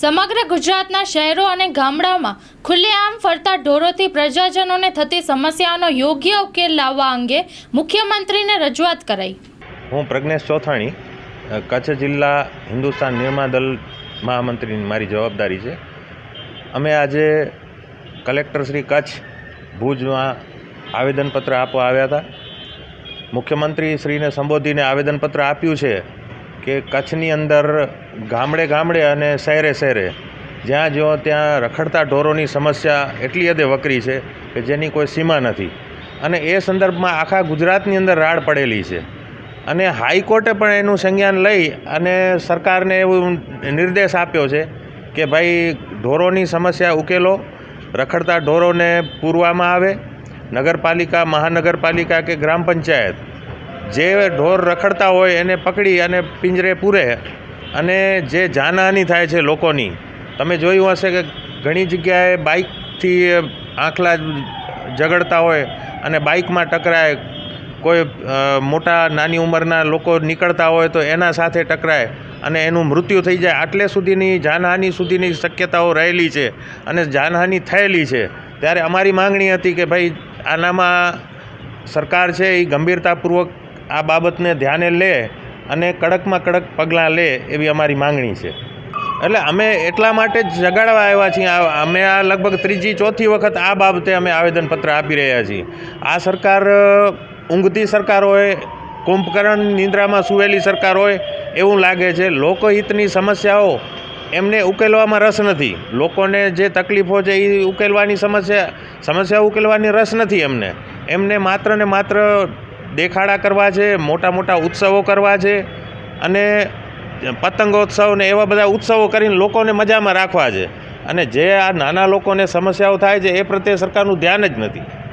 સમગ્ર ગુજરાતના શહેરો અને ગામડાઓમાં ખુલ્લેઆમ ફરતા ઢોરોથી પ્રજાજનોને થતી સમસ્યાઓનો યોગ્ય ઉકેલ લાવવા અંગે મુખ્યમંત્રીને રજૂઆત કરાઈ. હું પ્રજ્ઞેશ ચોથાણી કચ્છ જિલ્લા હિન્દુસ્તાન નિર્માણ દળ મહામંત્રીની મારી જવાબદારી છે. અમે આજે કલેક્ટર શ્રી કચ્છ ભુજમાં આવેદનપત્ર આપવા આવ્યા હતા. મુખ્યમંત્રી શ્રીને સંબોધીને આવેદનપત્ર આપ્યું છે. કે કચ્છની અંદર ગામડે ગામડે અને શહેરે શહેરે, જ્યાં જો ત્યાં રખડતા ઢોરોની સમસ્યા એટલી હદે વકરી છે કે જેની કોઈ સીમા નથી. અને એ સંદર્ભમાં આખા ગુજરાતની અંદર રાડ પડેલી છે. અને હાઈકોર્ટે પણ એનું સંજ્ઞાન લઈ અને સરકારને એવું નિર્દેશ આપ્યો છે કે ભાઈ ઢોરોની સમસ્યા ઉકેલો, રખડતા ઢોરોને પૂરવામાં આવે. નગરપાલિકા, મહાનગરપાલિકા કે ગ્રામ પંચાયત જે ઢોર રખડતા હોય એને પકડી અને પિંજરે પૂરે. અને જે જાનહાનિ થાય છે લોકોની, તમે જોયું હશે કે ઘણી જગ્યાએ બાઇકથી આંખલા ઝઘડતા હોય અને બાઇકમાં ટકરાય. કોઈ મોટા નાની ઉંમરના લોકો નીકળતા હોય તો એના સાથે ટકરાય અને એનું મૃત્યુ થઈ જાય. આટલે સુધીની જાનહાનિ સુધીની શક્યતાઓ રહેલી છે અને જાનહાનિ થયેલી છે. ત્યારે અમારી માંગણી હતી કે ભાઈ આનામાં સરકાર છે એ ગંભીરતાપૂર્વક આ બાબતને ધ્યાને લે અને કડકમાં કડક પગલાં લે એવી અમારી માંગણી છે. એટલે અમે એટલા માટે જ જગાડવા આવ્યા છીએ. અમે આ લગભગ ત્રીજી, ચોથી વખત આ બાબતે અમે આવેદનપત્ર આપી રહ્યા છીએ. આ સરકાર, ઊંઘતી સરકાર હોય, કુંભકર્ણ નિંદ્રામાં સુવેલી સરકાર હોય, એવું લાગે છે. લોકહિતની સમસ્યાઓ એમને ઉકેલવામાં રસ નથી. લોકોને જે તકલીફો છે એ ઉકેલવાની સમસ્યા સમસ્યા ઉકેલવાની રસ નથી એમને. એમને માત્ર ને માત્ર દેખાડા કરવા છે, મોટા મોટા ઉત્સવો કરવા છે અને પતંગોત્સવ ને એવા બધા ઉત્સવો કરીને લોકોને મજામાં રાખવા છે. અને જે આ નાના લોકોને સમસ્યાઓ થાય છે, એ પ્રત્યે સરકારનું ધ્યાન જ નથી.